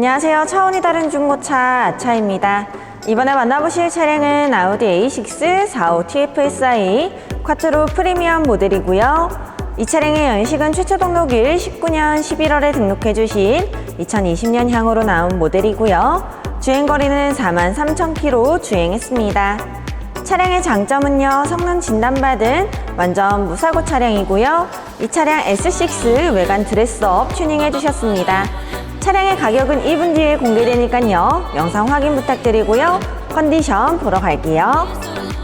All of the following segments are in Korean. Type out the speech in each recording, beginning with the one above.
안녕하세요. 차원이 다른 중고차 아차입니다. 이번에 만나보실 차량은 아우디 A6 45 TFSI 쿼트로 프리미엄 모델이고요. 이 차량의 연식은 최초 등록일 19년 11월에 등록해 주신 2020년형으로 나온 모델이고요. 주행거리는 43,000km 주행했습니다. 차량의 장점은요, 성능 진단받은 완전 무사고 차량이고요. 이 차량 S6 외관 드레스업 튜닝해 주셨습니다. 차량의 가격은 2분 뒤에 공개되니까요. 영상 확인 부탁드리고요. 컨디션 보러 갈게요.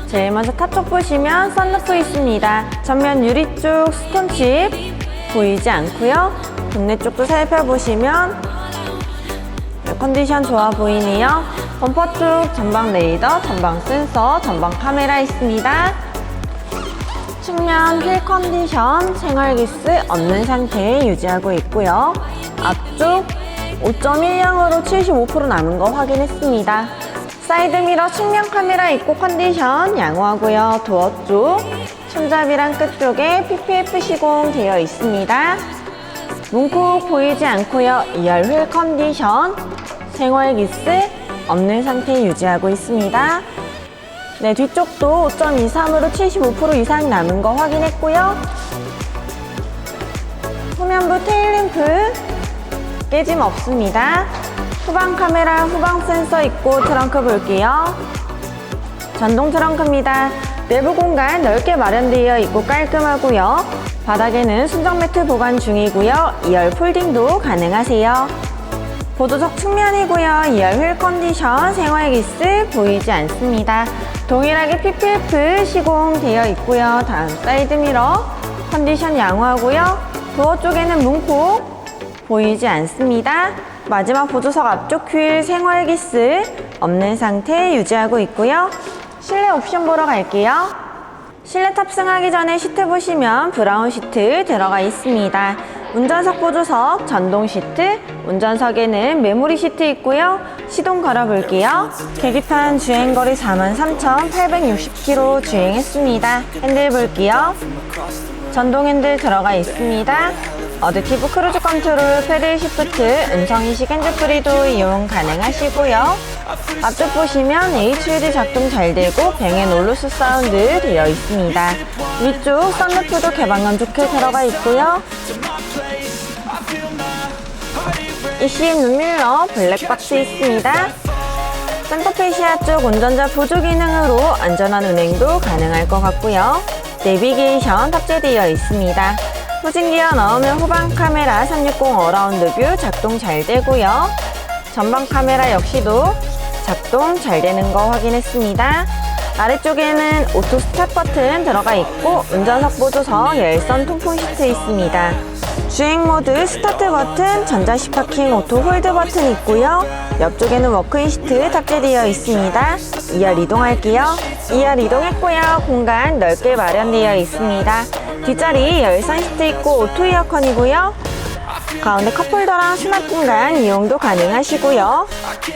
제일 먼저 탑쪽 보시면 썬루프 있습니다. 전면 유리 쪽 스톤칩 보이지 않고요. 본네 쪽도 살펴보시면 네, 컨디션 좋아 보이네요. 범퍼 쪽 전방 레이더, 전방 센서, 전방 카메라 있습니다. 측면 휠 컨디션 생활기스 없는 상태 유지하고 있고요. 앞쪽 5.1량으로 75% 남은 거 확인했습니다. 사이드미러 측면 카메라 있고 컨디션 양호하고요. 도어 쪽 손잡이랑 끝 쪽에 PPF 시공 되어 있습니다. 문콕 보이지 않고요. 2열 휠 컨디션 생활 기스 없는 상태 유지하고 있습니다. 네, 뒤쪽도 5.23으로 75% 이상 남은 거 확인했고요. 후면부 테일램프 깨짐 없습니다. 후방 카메라, 후방 센서 있고 트렁크 볼게요. 전동 트렁크입니다. 내부 공간 넓게 마련되어 있고 깔끔하고요. 바닥에는 순정 매트 보관 중이고요. 2열 폴딩도 가능하세요. 보조석 측면이고요. 2열 휠 컨디션 생활 기스 보이지 않습니다. 동일하게 PPF 시공되어 있고요. 다음 사이드 미러 컨디션 양호하고요. 도어 쪽에는 문콕 보이지 않습니다. 마지막 보조석 앞쪽 휠 생활기스 없는 상태 유지하고 있고요. 실내 옵션 보러 갈게요. 실내 탑승하기 전에 시트 보시면 브라운 시트 들어가 있습니다. 운전석 보조석 전동 시트, 운전석에는 메모리 시트 있고요. 시동 걸어볼게요. 계기판 주행거리 43,860km 주행했습니다. 핸들 볼게요. 전동 핸들 들어가 있습니다. 어댑티브 크루즈 컨트롤, 패들 시프트, 음성 인식 핸드프리도 이용 가능하시고요. 앞쪽 보시면 HUD 작동 잘 되고 뱅앤 올루스 사운드 되어 있습니다. 위쪽 썬루프도 개방감 좋게 들어가 있고요. ECM 눈밀러 블랙박스 있습니다. 센터페시아 쪽 운전자 보조 기능으로 안전한 운행도 가능할 것 같고요. 내비게이션 탑재되어 있습니다. 후진 기어 넣으면 후방 카메라 360 어라운드 뷰 작동 잘 되고요. 전방 카메라 역시도 작동 잘 되는 거 확인했습니다. 아래쪽에는 오토 스탑 버튼 들어가 있고 운전석 보조석 열선 통풍 시트 있습니다. 주행 모드 스타트 버튼, 전자식 파킹 오토 홀드 버튼 있고요. 옆쪽에는 워크인 시트 탑재되어 있습니다. 2열 이동할게요. 2열 이동했고요. 공간 넓게 마련되어 있습니다. 뒷자리 열선 시트 있고 오토 이어컨이고요. 가운데 컵홀더랑 수납 공간 이용도 가능하시고요.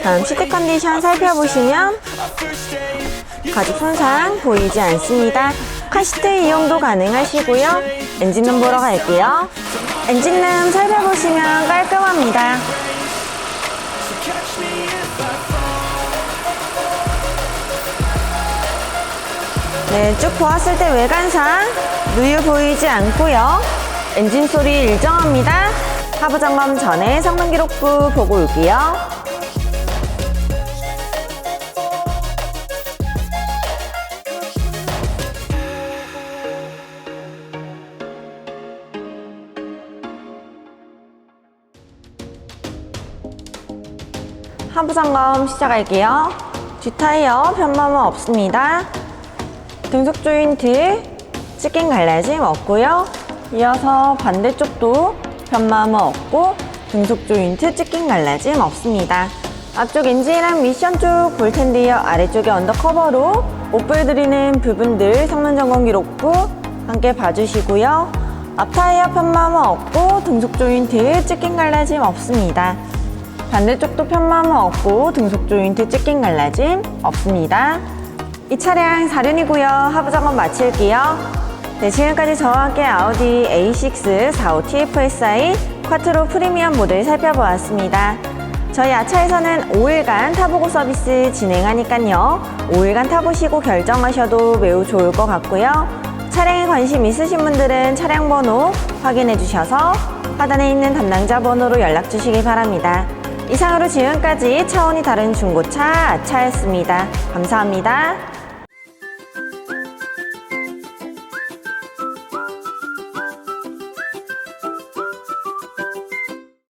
다음 시트 컨디션 살펴보시면 가죽 손상 보이지 않습니다. 카시트 이용도 가능하시고요. 엔진룸 보러 갈게요. 엔진룸 살펴보시면 깔끔합니다. 네, 쭉 보았을 때 외관상 누유 보이지 않고요. 엔진 소리 일정합니다. 하부 점검 전에 성능 기록부 보고 올게요. 하부 점검 시작할게요. 뒷타이어 편마모 없습니다. 등속 조인트 치킨 갈라짐 없고요. 이어서 반대쪽도 편마모 없고 등속 조인트 치킨 갈라짐 없습니다. 앞쪽 엔진이랑 미션 쪽 볼 텐데요. 아래쪽에 언더커버로 못 보여드리는 부분들 성능 점검 기록부 함께 봐주시고요. 앞 타이어 편마모 없고 등속 조인트 치킨 갈라짐 없습니다. 반대쪽도 편마모 없고 등속 조인트 찢긴 갈라짐 없습니다. 이 차량 4륜이고요. 하부 점검 마칠게요. 네, 지금까지 저와 함께 아우디 A6 45 TFSI 쿼트로 프리미엄 모델 살펴보았습니다. 저희 아차에서는 5일간 타보고 서비스 진행하니깐요. 5일간 타보시고 결정하셔도 매우 좋을 것 같고요. 차량에 관심 있으신 분들은 차량 번호 확인해 주셔서 하단에 있는 담당자 번호로 연락 주시기 바랍니다. 이상으로 지금까지 차원이 다른 중고차 아차였습니다. 감사합니다.